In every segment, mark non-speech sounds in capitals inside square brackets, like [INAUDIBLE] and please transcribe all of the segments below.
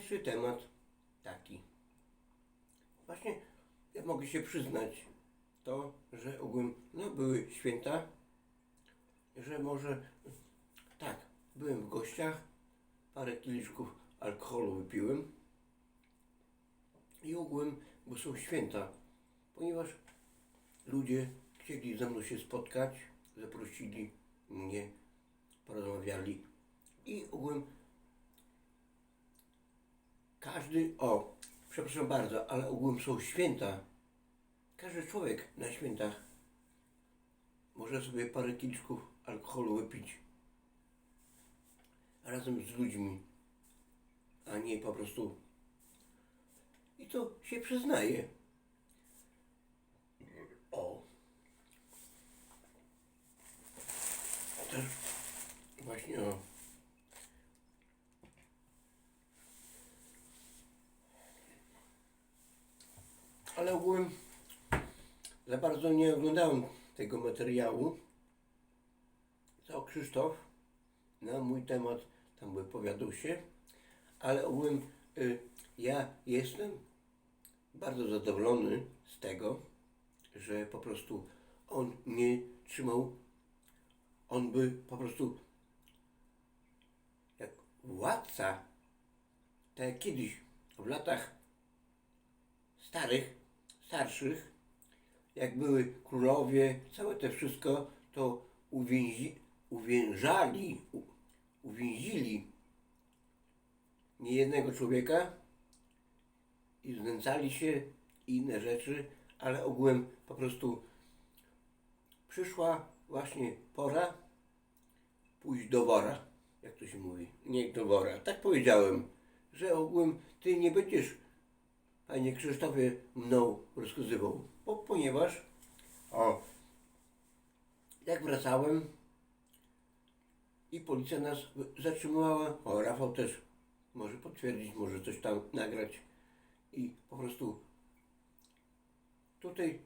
temat taki. Właśnie ja mogę się przyznać to, że ogółem no, były święta, że może tak, byłem w gościach, parę kieliszków alkoholu wypiłem i ogółem, bo są święta, ponieważ ludzie chcieli ze mną się spotkać, zaprosili mnie, porozmawiali i ogółem każdy, o, przepraszam bardzo, ale ogółem są święta. Każdy człowiek na świętach może sobie parę kieliszków alkoholu wypić razem z ludźmi, a nie po prostu. I to się przyznaje. O. Też właśnie o. Ale ogółem za bardzo nie oglądałem tego materiału. Co Krzysztof na mój temat tam wypowiadał się, ale ogółem y, ja jestem bardzo zadowolony z tego, że po prostu on nie trzymał, on by po prostu jak władca, tak jak kiedyś w latach starych, starszych, jak były królowie, całe te wszystko, to uwięzi, uwiężali, u, uwięzili niejednego człowieka i znęcali się i inne rzeczy, ale ogółem po prostu przyszła właśnie pora pójść do wora, jak to się mówi, nie do wora. Tak powiedziałem, że ogółem ty nie będziesz, panie Krzysztofie, mną rozkazywał, bo, ponieważ o, jak wracałem i policja nas zatrzymała, o Rafał też może potwierdzić, może coś tam nagrać. I po prostu tutaj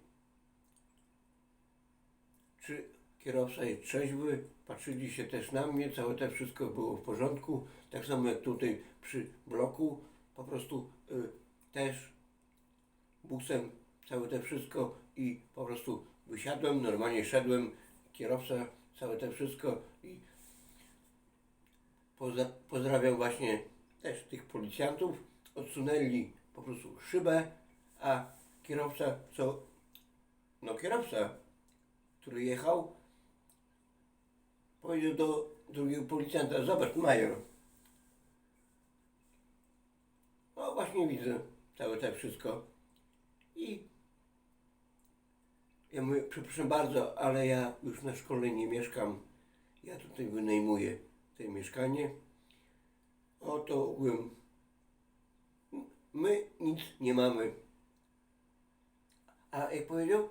czy kierowca jest trzeźwy, patrzyli się też na mnie, całe to wszystko było w porządku, tak samo jak tutaj przy bloku, po prostu y, też busem całe to wszystko i po prostu wysiadłem, normalnie szedłem, kierowca, całe to wszystko i pozdrawiam właśnie też tych policjantów, odsunęli po prostu szybę, a kierowca, co, no kierowca, który jechał, powiedział do drugiego policjanta, zobacz major. No właśnie widzę całe to wszystko. I ja mówię, przepraszam bardzo, ale ja już na szkole nie mieszkam. Ja tutaj wynajmuję to mieszkanie. Oto ogółem my nic nie mamy. A jak powiedział,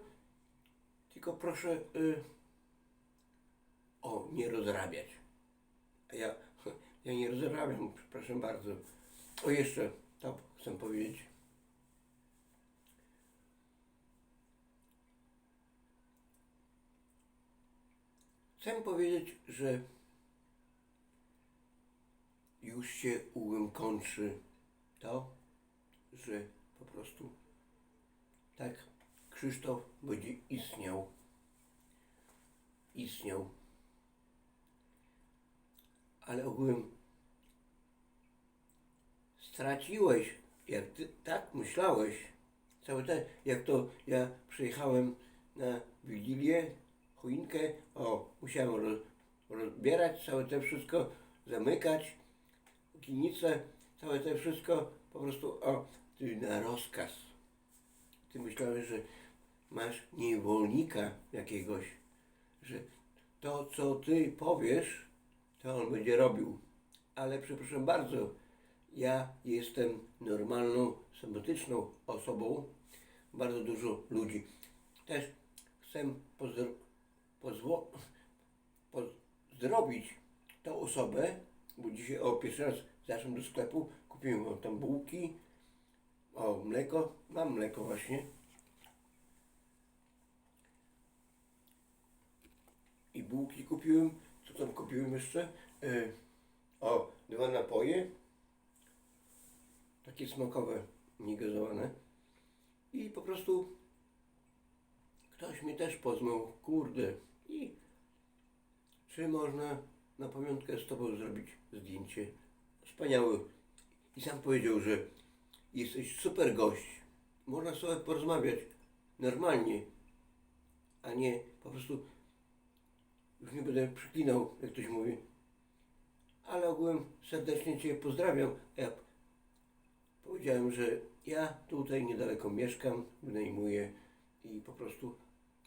tylko proszę y, o nie rozrabiać. A ja, [LAUGHS] ja nie rozrabiam, przepraszam bardzo. O jeszcze, to chcę powiedzieć. Chcę powiedzieć, że już się ugłem kończy to, że po prostu tak Krzysztof będzie istniał. Istniał. Ale ogółem straciłeś, jak ty tak myślałeś, całe te, jak to ja przyjechałem na Wigilię, choinkę, o, musiałem roz, rozbierać całe te wszystko, zamykać, kinicę, całe te wszystko, po prostu, o, ty na rozkaz. Ty myślałeś, że masz niewolnika jakiegoś, że to, co ty powiesz, to on będzie robił. Ale przepraszam bardzo, ja jestem normalną, sympatyczną osobą. Bardzo dużo ludzi. Też chcę pozdro- pozwo- pozdrowić tą osobę, bo dzisiaj o pierwszy raz zaszłem do sklepu, kupiłem tam bułki, o mleko, mam mleko właśnie. I bułki kupiłem, co tam kupiłem jeszcze? E, o, dwa napoje. takie smakowe, niegazowane. I po prostu ktoś mnie też poznał, kurde. I czy można na pamiątkę z Tobą zrobić zdjęcie? Wspaniały. I sam powiedział, że jesteś super gość. Można sobie porozmawiać normalnie, a nie po prostu już nie będę przyklinał, jak ktoś mówi. Ale ogółem serdecznie Cię pozdrawiam. Ja powiedziałem, że ja tutaj niedaleko mieszkam, wynajmuję i po prostu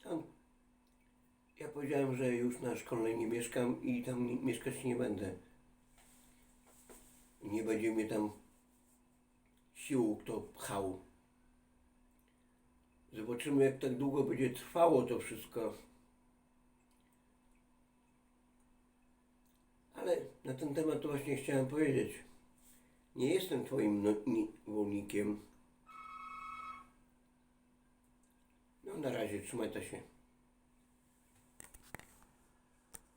tam ja powiedziałem, że już na szkolnej nie mieszkam i tam nie, mieszkać nie będę. Nie będzie mnie tam siłą kto pchał. Zobaczymy, jak tak długo będzie trwało to wszystko. Ale na ten temat to właśnie chciałem powiedzieć. Nie jestem Twoim no, niewolnikiem. No na razie, trzymaj to się.